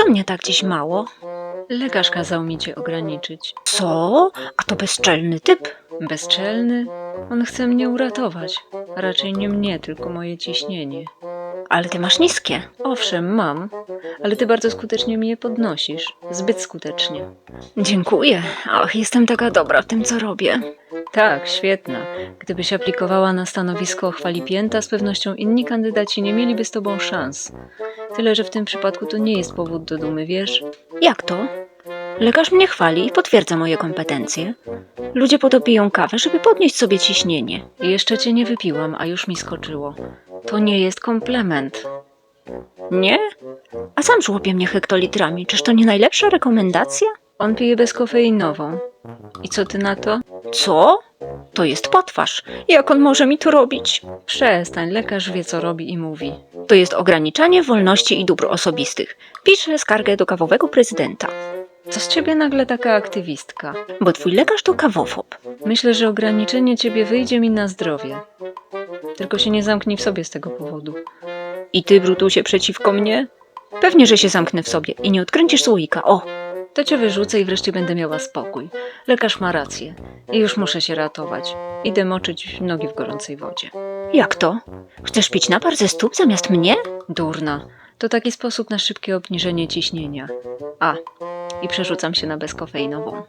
Co mnie tak dziś mało? Lekarz kazał mi cię ograniczyć. Co? A to bezczelny typ. Bezczelny? On chce mnie uratować. Raczej nie mnie, tylko moje ciśnienie. Ale ty masz niskie. Owszem, mam, ale ty bardzo skutecznie mi je podnosisz. Zbyt skutecznie. Dziękuję. Ach, jestem taka dobra w tym, co robię. Tak, świetna. Gdybyś aplikowała na stanowisko chwalipięta, z pewnością inni kandydaci nie mieliby z tobą szans. Tyle, że w tym przypadku to nie jest powód do dumy, wiesz? Jak to? Lekarz mnie chwali i potwierdza moje kompetencje. Ludzie po to piją kawę, żeby podnieść sobie ciśnienie. Jeszcze cię nie wypiłam, a już mi skoczyło. To nie jest komplement. Nie? A sam żłopie mnie hektolitrami. Czyż to nie najlepsza rekomendacja? On pije bezkofeinową. I co ty na to? Co? To jest potwarz. Jak on może mi to robić? Przestań, lekarz wie co robi i mówi. To jest ograniczanie wolności i dóbr osobistych. Piszę skargę do kawowego prezydenta. Co z ciebie nagle taka aktywistka? Bo twój lekarz to kawofob. Myślę, że ograniczenie ciebie wyjdzie mi na zdrowie. Tylko się nie zamknij w sobie z tego powodu. I ty, Brutusie, przeciwko mnie? Pewnie, że się zamknę w sobie i nie odkręcisz słoika. O, To cię wyrzucę i wreszcie będę miała spokój. Lekarz ma rację. I już muszę się ratować. Idę moczyć nogi w gorącej wodzie. jak to? Chcesz pić napar ze stóp zamiast mnie? Durna. To taki sposób na szybkie obniżenie ciśnienia. A, i przerzucam się na bezkofeinową.